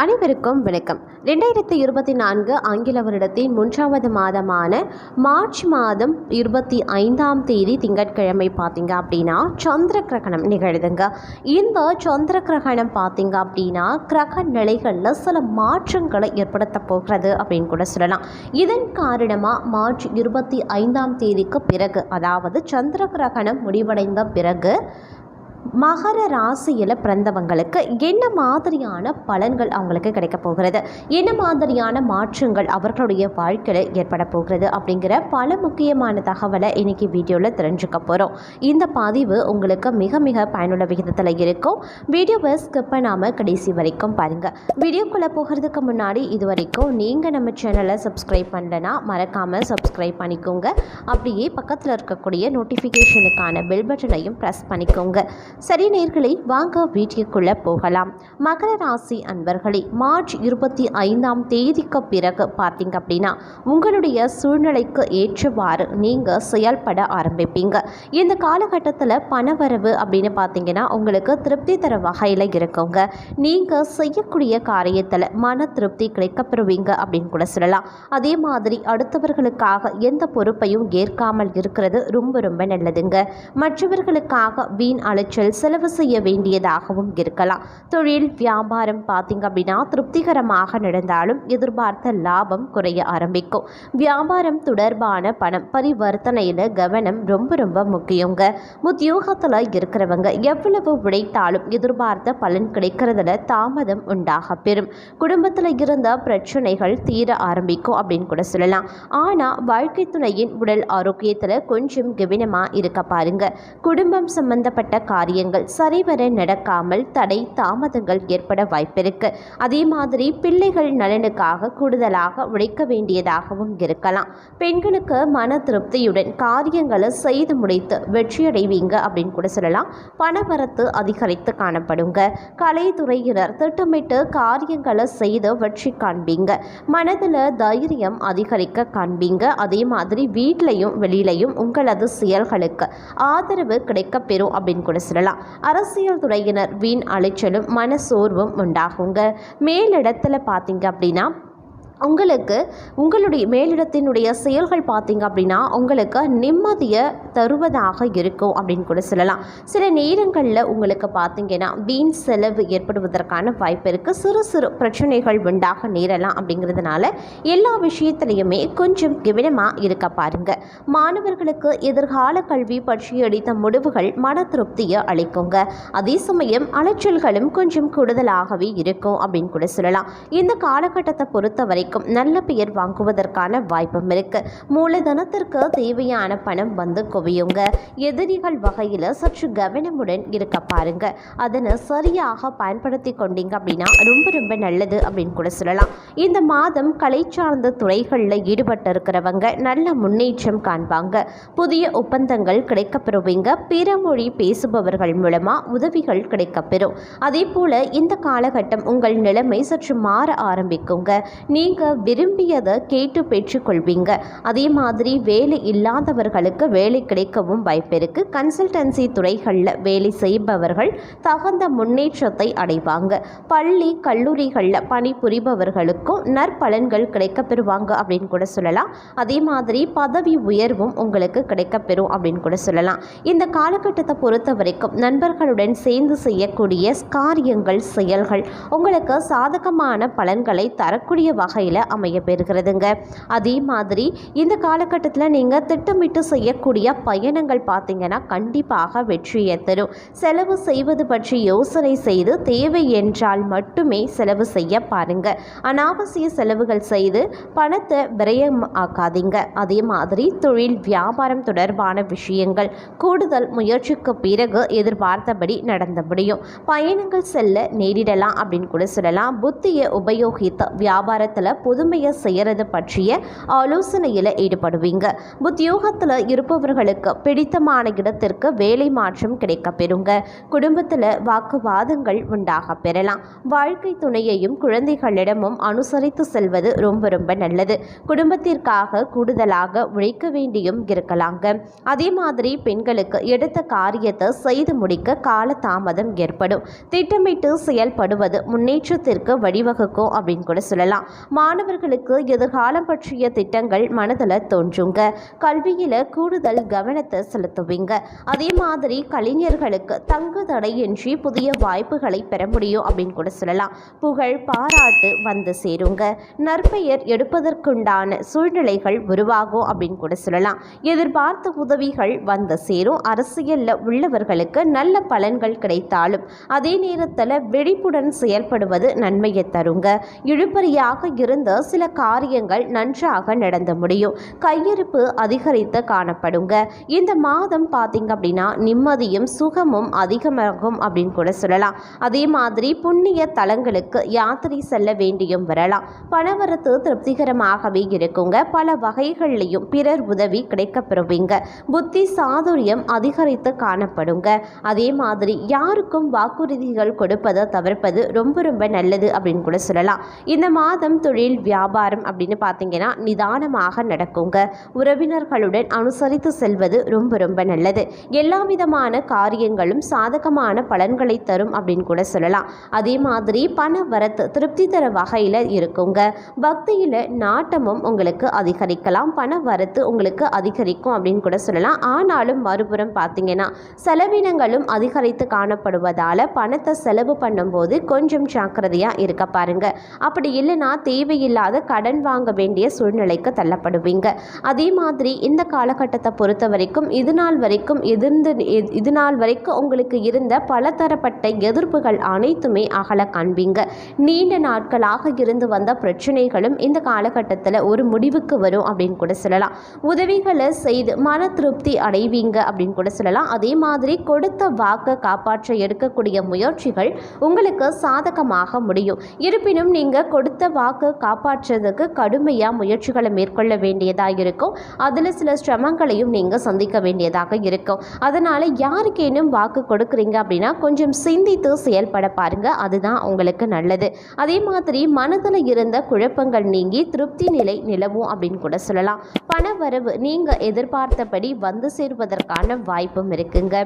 அனைவருக்கும் வணக்கம். ரெண்டாயிரத்தி இருபத்தி நான்கு ஆங்கில வருடத்தின் மூன்றாவது மாதமான மார்ச் மாதம் இருபத்தி ஐந்தாம் தேதி திங்கட்கிழமை பார்த்தீங்க அப்படின்னா சந்திர கிரகணம் நிகழுதுங்க. இந்த சந்திர கிரகணம் பார்த்தீங்க அப்படின்னா கிரக நிலைகளில் சில மாற்றங்களை ஏற்படுத்த போகிறது அப்படின்னு கூட சொல்லலாம். இதன் காரணமாக மார்ச் இருபத்தி ஐந்தாம் தேதிக்கு பிறகு அதாவது சந்திர கிரகணம் முடிவடைந்த பிறகு மகர ராசியில் பிறந்தவங்களுக்கு என்ன மாதிரியான பலன்கள் அவங்களுக்கு கிடைக்க போகிறது? என்ன மாதிரியான மாற்றங்கள் அவர்களுடைய வாழ்க்கையில் ஏற்பட போகிறது? அப்படிங்கிற பல முக்கியமான தகவலை இன்னைக்கு வீடியோவில் தெரிஞ்சுக்க போகிறோம் இந்த பதிவு உங்களுக்கு மிக மிக பயனுள்ள விகிதத்தில் இருக்கும். வீடியோவை ஸ்கிப் பண்ணாமல் கடைசி வரைக்கும் பாருங்கள் வீடியோக்குள்ளே போகிறதுக்கு முன்னாடி இது வரைக்கும் நீங்கள் நம்ம சேனலை சப்ஸ்கிரைப் பண்ணலன்னா மறக்காமல் சப்ஸ்கிரைப் பண்ணிக்கோங்க. அப்படியே பக்கத்தில் இருக்கக்கூடிய நோட்டிஃபிகேஷனுக்கான பெல் பட்டனையும் ப்ரெஸ் பண்ணிக்கோங்க. சரி நேர்களை வாங்க வீட்டிற்குள்ளே போகலாம். மகர ராசி அன்பர்களே மார்ச் இருபத்தி ஐந்தாம் தேதிக்கு பிறகு பார்த்தீங்க அப்படின்னா உங்களுடைய சூழ்நிலைக்கு ஏற்றவாறு நீங்கள் செயல்பட ஆரம்பிப்பீங்க. இந்த காலகட்டத்தில் பணவரவு அப்படின்னு பார்த்தீங்கன்னா உங்களுக்கு திருப்தி தர வகையில் இருக்குங்க. நீங்கள் செய்யக்கூடிய காரியத்தில் மன திருப்தி கிடைக்கப்பெறுவீங்க அப்படின்னு கூட சொல்லலாம். அதே மாதிரி அடுத்தவர்களுக்காக எந்த பொறுப்பையும் ஏற்காமல் இருக்கிறது ரொம்ப ரொம்ப நல்லதுங்க. மற்றவர்களுக்காக வீண் அலைச்சல் செலவு செய்ய வேண்டியதாகவும் இருக்கலாம். தொழில் வியாபாரம் பார்த்தீங்க அப்படின்னா திருப்திகரமாக நடந்தாலும் எதிர்பார்த்த லாபம் குறைய ஆரம்பிக்கும். வியாபாரம் தொடர்பான பணம் பரிவர்த்தனையில் கவனம் ரொம்ப ரொம்ப முக்கியங்க. உத்தியோகத்தில் இருக்கிறவங்க எவ்வளவு உழைத்தாலும் எதிர்பார்த்த பலன் கிடைக்கிறதுல தாமதம் உண்டாக பெறும். குடும்பத்தில் இருந்த பிரச்சனைகள் தீர ஆரம்பிக்கும் அப்படின்னு கூட சொல்லலாம். ஆனால் வாழ்க்கை துணையின் உடல் ஆரோக்கியத்தில் கொஞ்சம் கவனமாக இருக்க பாருங்க. குடும்பம் சம்பந்தப்பட்ட காரியங்கள் சரிவர நடக்காமல் தடை தாமதங்கள் ஏற்பட வாய்ப்பிருக்கு. அதே மாதிரி பிள்ளைகள் நலனுக்காக கூடுதலாக உழைக்க வேண்டியதாகவும் இருக்கலாம். பெண்களுக்கு மன திருப்தியுடன் காரியங்களை செய்து முடித்து வெற்றியடைவீங்க அப்படின்னு கூட சொல்லலாம். பணவரத்து அதிகரித்து காணப்படுங்க. கலைத்துறையினர் திட்டமிட்டு காரியங்களை செய்து வெற்றி காண்பீங்க. மனதில் தைரியம் அதிகரிக்க காண்பீங்க. அதே மாதிரி வீட்லையும் வெளியிலையும் உங்களது செயல்களுக்கு ஆதரவு கிடைக்கப் பெறும் அப்படின்னு கூட சொல்லலாம். அரசியல் துறையினர் வீண் அலைச்சலும் மனசோர்வும் உண்டாகுங்க. மேலிடத்துல பார்த்தீங்க அப்படின்னா உங்களுக்கு உங்களுடைய மேலிடத்தினுடைய செயல்கள் பார்த்தீங்க அப்படின்னா உங்களுக்கு நிம்மதியை தருவதாக இருக்கும் அப்படின்னு கூட சொல்லலாம். சில நேரங்களில் உங்களுக்கு பார்த்தீங்கன்னா வீண் செலவு ஏற்படுவதற்கான வாய்ப்பு இருக்குது சிறு சிறு பிரச்சனைகள் உண்டாக நேரலாம் அப்படிங்கிறதுனால எல்லா விஷயத்துலையுமே கொஞ்சம் கவனமாக இருக்க பாருங்கள் மாணவர்களுக்கு எதிர்கால கல்வி பற்றி அளித்த முடிவுகள் மன திருப்தியை அளிக்குங்க. அதே சமயம் அலைச்சல்களும் கொஞ்சம் கூடுதலாகவே இருக்கும் அப்படின்னு கூட சொல்லலாம். இந்த காலகட்டத்தை பொறுத்த வரைக்கும் நல்ல பெயர் வாங்குவதற்கான வாய்ப்பும் இருக்கு. மூலதனத்திற்கு தேவையான பணம் வந்து குவியுங்க. எதிரிகள் வகையில் சற்று கவனமுடன் இருக்க பாருங்க. அதனை சரியாக பயன்படுத்தி கொண்டீங்க அப்படின்னா ரொம்ப ரொம்ப நல்லது அப்படின்னு கூட சொல்லலாம். இந்த மாதம் கலை சார்ந்த துறைகளில் ஈடுபட்டு இருக்கிறவங்க நல்ல முன்னேற்றம் காண்பாங்க. புதிய ஒப்பந்தங்கள் கிடைக்கப்பெறுவீங்க. பிற மொழி பேசுபவர்கள் மூலமா உதவிகள் கிடைக்கப்பெறும். அதே போல இந்த காலகட்டம் உங்கள் நிலைமை சற்று மாற ஆரம்பிக்குங்க. நீங்கள் விரும்பியதை கேட்டு பெற்றுக்கொள்வீங்க. அதே மாதிரி வேலை இல்லாதவர்களுக்கு வேலை கிடைக்கவும் வாய்ப்பிருக்கு கன்சல்டன்சி துறைகளில் வேலை செய்பவர்கள் தகுந்த முன்னேற்றத்தை அடைவாங்க. பள்ளி கல்லூரிகளில் பணிபுரிபவர்களுக்கும் நற்பலன்கள் கிடைக்கப்பெறுவாங்க அப்படின்னு கூட சொல்லலாம். அதே மாதிரி பதவி உயர்வும் உங்களுக்கு கிடைக்கப்பெறும் அப்படின்னு கூட சொல்லலாம். இந்த காலகட்டத்தை பொறுத்த வரைக்கும் நண்பர்களுடன் சேர்ந்து செய்யக்கூடிய காரியங்கள் செயல்கள் உங்களுக்கு சாதகமான பலன்களை தரக்கூடிய வகையில் அமைய பெறுகிறதுங்க அதே மாதிரி இந்த காலகட்டத்தில் நீங்கள் திட்டமிட்டு செய்யக்கூடிய பயணங்கள் பார்த்தீங்கன்னா கண்டிப்பாக வெற்றியை தரும் செலவு செய்வது பற்றி யோசனை செய்து தேவை என்றால் மட்டுமே செலவு செய்ய பாருங்க. அனாவசிய செலவுகள் செய்து பணத்தை விரயம் ஆக்காதீங்க. அதே மாதிரி தொழில் வியாபாரம் தொடர்பான விஷயங்கள் கூடுதல் முயற்சிக்கு பிறகு எதிர்பார்த்தபடி நடந்த முடியும். பயணங்கள் செல்ல நேரிடலாம் அப்படின்னு கூட சொல்லலாம். புத்தியை உபயோகித்து வியாபாரத்தில் புதுமையை செய்யறது பற்றிய ஆலோசனையில் ஈடுபடுவீங்க. உத்தியோகத்தில் இருப்பவர்களுக்கு பிடித்தமான இடத்திற்கு வேலை மாற்றம் கிடைக்க பெறுங்க. குடும்பத்தில் வாக்குவாதங்கள் உண்டாக பெறலாம். வாழ்க்கை துணையையும் குழந்தைகளிடமும் அனுசரித்து செல்வது ரொம்ப ரொம்ப நல்லது. குடும்பத்திற்காக கூடுதலாக உழைக்க வேண்டியும் இருக்கலாங்க. அதே மாதிரி பெண்களுக்கு எடுத்த காரியத்தை செய்து முடிக்க கால தாமதம் ஏற்படும். திட்டமிட்டு செயல்படுவது முன்னேற்றத்திற்கு வழிவகுக்கும் அப்படின்னு கூட சொல்லலாம். மாணவர்களுக்கு எதிர்காலம் பற்றிய திட்டங்கள் மனதில் தோன்றுங்க. கல்வியில் கூடுதல் கவனத்தை செலுத்துவீங்க. அதே மாதிரி கலைஞர்களுக்கு தங்கு தடையின்றி புதிய வாய்ப்புகளை பெற முடியும் அப்படின்னு கூட சொல்லலாம். புகழ் பாராட்டு வந்து சேருங்க. நற்பெயர் எடுப்பதற்குண்டான சூழ்நிலைகள் உருவாகும் அப்படின்னு கூட சொல்லலாம். எதிர்பார்த்த உதவிகள் வந்து சேரும். அரசியலில் உள்ளவர்களுக்கு நல்ல பலன்கள் கிடைத்தாலும் அதே நேரத்தில் வெடிப்புடன் செயல்படுவது நன்மையை தருங்க. இழுபறியாக இருந்து சில காரியங்கள் நன்றாக நடந்து முடியும். கையிருப்பு அதிகரித்து காணப்படுங்க. இந்த மாதம் பார்த்தீங்க அப்படின்னா நிம்மதியும் சுகமும் அதிகமாகும் அப்படின்னு கூட சொல்லலாம். அதே மாதிரி புண்ணிய தலங்களுக்கு யாத்திரை செல்ல வேண்டியும் வரலாம். பணவரத்து திருப்திகரமாகவே இருக்குங்க. பல வகைகள்லையும் பிறர் உதவி கிடைக்கப்பெறுவீங்க. புத்தி சாதுரியம் அதிகரித்து காணப்படுங்க. அதே மாதிரி யாருக்கும் வாக்குறுதிகள் கொடுப்பதை தவிர்ப்பது ரொம்ப ரொம்ப நல்லது அப்படின்னு கூட சொல்லலாம். இந்த மாதம் தொழில் வியாபாரம் அப்படின்னு பார்த்தீங்கன்னா நிதானமாக நடக்குங்க. உறவினர்களுடன் அனுசரித்து செல்வது ரொம்ப ரொம்ப நல்லது. எல்லா விதமான காரியங்களும் சாதகமான பலன்களை தரும் அப்படின்னு கூட சொல்லலாம். அதே மாதிரி பண வரத்து திருப்தி தர வகையில் இருக்குங்க. பக்தியில் நாட்டமும் உங்களுக்கு அதிகரிக்கலாம். பண வரத்து உங்களுக்கு அதிகரிக்கும் அப்படின்னு கூட சொல்லலாம். ஆனாலும் மறுபுறம் பார்த்தீங்கன்னா செலவினங்களும் அதிகரித்து காணப்படுவதால் பணத்தை செலவு பண்ணும்போது கொஞ்சம் ஜாக்கிரதையாக இருக்க பாருங்க. அப்படி இல்லைன்னா தேவை தேவையில்லாத கடன் வாங்க வேண்டிய சூழ்நிலைக்கு தள்ளப்படுவீங்க. அதே மாதிரி இந்த காலகட்டத்தை பொறுத்த வரைக்கும் இது நாள் வரைக்கும் எதிர்ந்து இது- இது நாள் வரைக்கும் உங்களுக்கு இருந்த பலதரப்பட்ட எதிர்ப்புகள் அனைத்துமே அகல காண்பீங்க. நீண்ட நாட்களாக இருந்து வந்த பிரச்சனைகளும் இந்த காலகட்டத்தில் ஒரு முடிவுக்கு வரும் அப்படின்னு கூட சொல்லலாம். உதவிகளை செய்து மன திருப்தி அடைவீங்க அப்படின்னு கூட சொல்லலாம். அதே மாதிரி கொடுத்த வாக்கை காப்பாற்ற எடுக்கக்கூடிய முயற்சிகள் உங்களுக்கு சாதகமாக முடியும். இருப்பினும் நீங்கள் கொடுத்த வாக்கு காப்பாற்றுறதுக்கு கடுமையாக முயற்சிகளை மேற்கொள்ள வேண்டியதாக இருக்கும். அதில் சில சிரமங்களையும் நீங்கள் சந்திக்க வேண்டியதாக இருக்கும். அதனால் யாருக்கேனும் வாக்கு கொடுக்குறீங்க அப்படின்னா கொஞ்சம் சிந்தித்து செயல்பட பாருங்கள் அதுதான் உங்களுக்கு நல்லது. அதே மாதிரி மனதில் இருந்த குழப்பங்கள் நீங்கி திருப்தி நிலை நிலவும் அப்படின்னு கூட சொல்லலாம். பண வரவு நீங்கள் எதிர்பார்த்தபடி வந்து சேருவதற்கான வாய்ப்பும் இருக்குங்க.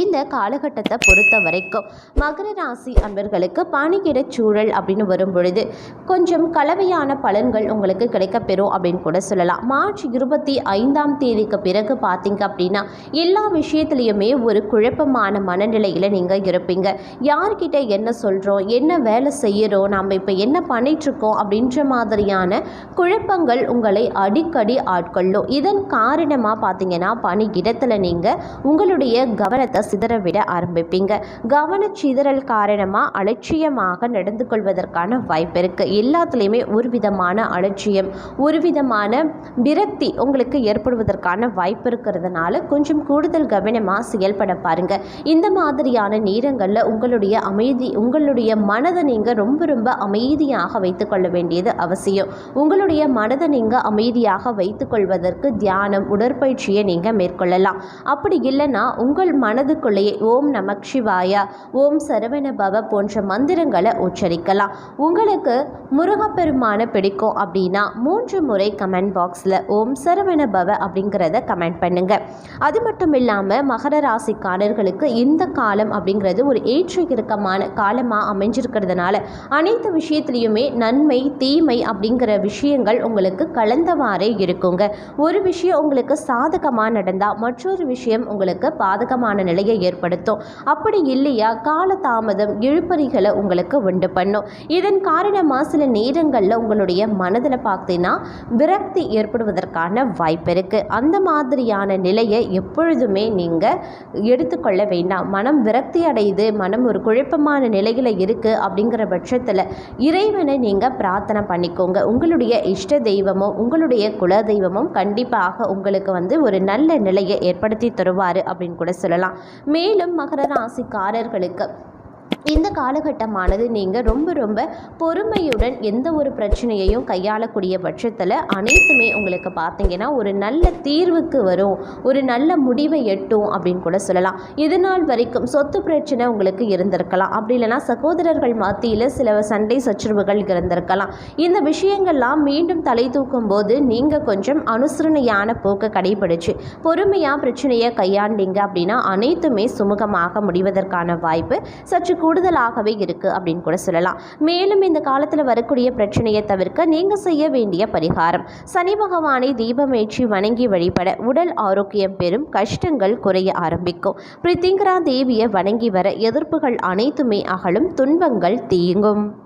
இந்த காலகட்டத்தை பொறுத்த வரைக்கும் மகர ராசி அன்பர்களுக்கு பணியிடச் சூழல் அப்படின்னு வரும் பொழுது கொஞ்சம் கலவையான பலன்கள் உங்களுக்கு கிடைக்கப்பெறும் அப்படின்னு கூட சொல்லலாம். மார்ச் இருபத்தி ஐந்தாம் தேதிக்கு பிறகு பார்த்தீங்க அப்படின்னா எல்லா விஷயத்துலையுமே ஒரு குழப்பமான மனநிலையில் நீங்கள் இருப்பீங்க. யார்கிட்ட என்ன சொல்கிறோம் என்ன வேலை செய்கிறோம் நாம் இப்போ என்ன பண்ணிகிட்ருக்கோம் அப்படின்ற மாதிரியான குழப்பங்கள் உங்களை அடிக்கடி ஆட்கொள்ளும். இதன் காரணமாக பார்த்தீங்கன்னா பணி இடத்துல நீங்கள் உங்களுடைய கவனத்தை சிதறவிட ஆரம்பிப்பீங்க. கவனச் சிதறல் காரணமாக அலட்சியமாக நடந்து கொள்வதற்கான வாய்ப்பு இருக்குது எல்லாத்துலேயுமே ஒரு விதமான அலட்சியம் ஒரு விதமான விரக்தி உங்களுக்கு ஏற்படுவதற்கான வாய்ப்பு இருக்கிறதுனால கொஞ்சம் கூடுதல் கவனமாக செயல்பட பாருங்கள் இந்த மாதிரியான நேரங்களில் உங்களுடைய அமைதி உங்களுடைய மனதை நீங்கள் ரொம்ப ரொம்ப அமைதியாக வைத்துக்கொள்ள வேண்டியது அவசியம். உங்களுடைய மனதை நீங்கள் அமைதியாக வைத்துக்கொள்வதற்கு தியானம் உடற்பயிற்சியை நீங்கள் மேற்கொள்ளலாம். அப்படி இல்லைன்னா உங்கள் மனதுக்குள்ளேயே ஓம் நமக் சிவாயா ஓம் சரவண பவ போன்ற மந்திரங்களை உச்சரிக்கலாம். உங்களுக்கு முருகப்பெருமான பிடிக்கும் அப்படின்னா மூன்று முறை கமெண்ட் பாக்ஸில் ஓம் சரவண பவ அப்படிங்கிறத கமெண்ட் பண்ணுங்க. அது மட்டும் இல்லாமல் மகர ராசிக்காரர்களுக்கு இந்த காலம் அப்படிங்கிறது ஒரு ஏற்ற இறக்கமான காலமாக அமைஞ்சிருக்கிறதுனால அனைத்து விஷயத்துலையுமே நன்மை தீமை அப்படிங்கிற விஷயங்கள் உங்களுக்கு கலந்தவாறே இருக்குங்க. ஒரு விஷயம் உங்களுக்கு சாதகமாக நடந்தால் மற்றொரு விஷயம் உங்களுக்கு பாதகமான நிலை நிலையை ஏற்படுத்தும். அப்படி இல்லையா? காலதாமதம் இழுபறிகளை உங்களுக்கு உண்டு பண்ணும். இதன் காரணமாக சில நேரங்களில் உங்களுடைய மனதில் பார்த்தீங்கன்னா விரக்தி ஏற்படுவதற்கான வாய்ப்பு இருக்குது அந்த மாதிரியான நிலையை எப்பொழுதுமே நீங்கள் எடுத்துக்கொள்ள வேண்டாம். மனம் விரக்தி அடையுது மனம் ஒரு குழப்பமான நிலையில் இருக்குது அப்படிங்கிற பட்சத்தில் இறைவனை நீங்கள் பிரார்த்தனை பண்ணிக்கோங்க. உங்களுடைய இஷ்ட தெய்வமும் உங்களுடைய குல தெய்வமும் கண்டிப்பாக உங்களுக்கு வந்து ஒரு நல்ல நிலையை ஏற்படுத்தி தருவார் அப்படின்னு கூட சொல்லலாம். மேலும் மகர ராசிக்காரர்களுக்கு. இந்த காலகட்டமானது நீங்கள் ரொம்ப ரொம்ப பொறுமையுடன் எந்த ஒரு பிரச்சனையையும் கையாளக்கூடிய பட்சத்தில் அனைத்துமே உங்களுக்கு பார்த்தீங்கன்னா ஒரு நல்ல தீர்வுக்கு வரும். ஒரு நல்ல முடிவை எட்டும் அப்படின்னு கூட சொல்லலாம். இது நாள் வரைக்கும் சொத்து பிரச்சனை உங்களுக்கு இருந்திருக்கலாம். அப்படி இல்லைன்னா சகோதரர்கள் மத்தியில் சில சண்டை சச்சரவுகள் இருந்திருக்கலாம். இந்த விஷயங்கள்லாம் மீண்டும் தலை தூக்கும் போது நீங்கள் கொஞ்சம் அனுசரணையான போக்கை கடைபிடிச்சு பொறுமையாக பிரச்சனையை கையாண்டீங்க அப்படின்னா அனைத்துமே சுமூகமாக முடிவதற்கான வாய்ப்பு சற்று கூட கூடுதலாகவே இருக்குது அப்படின்னு கூட சொல்லலாம். மேலும் இந்த காலத்தில் வரக்கூடிய பிரச்சனையை தவிர்க்க நீங்கள் செய்ய வேண்டிய பரிகாரம். சனி பகவானை தீபமேற்றி வணங்கி வழிபட உடல் ஆரோக்கியம் பெறும் கஷ்டங்கள் குறைய ஆரம்பிக்கும். பிரித்திங்கரா தேவியை வணங்கி வர எதிர்ப்புகள் அனைத்துமே அகலும் துன்பங்கள் தீங்கும்.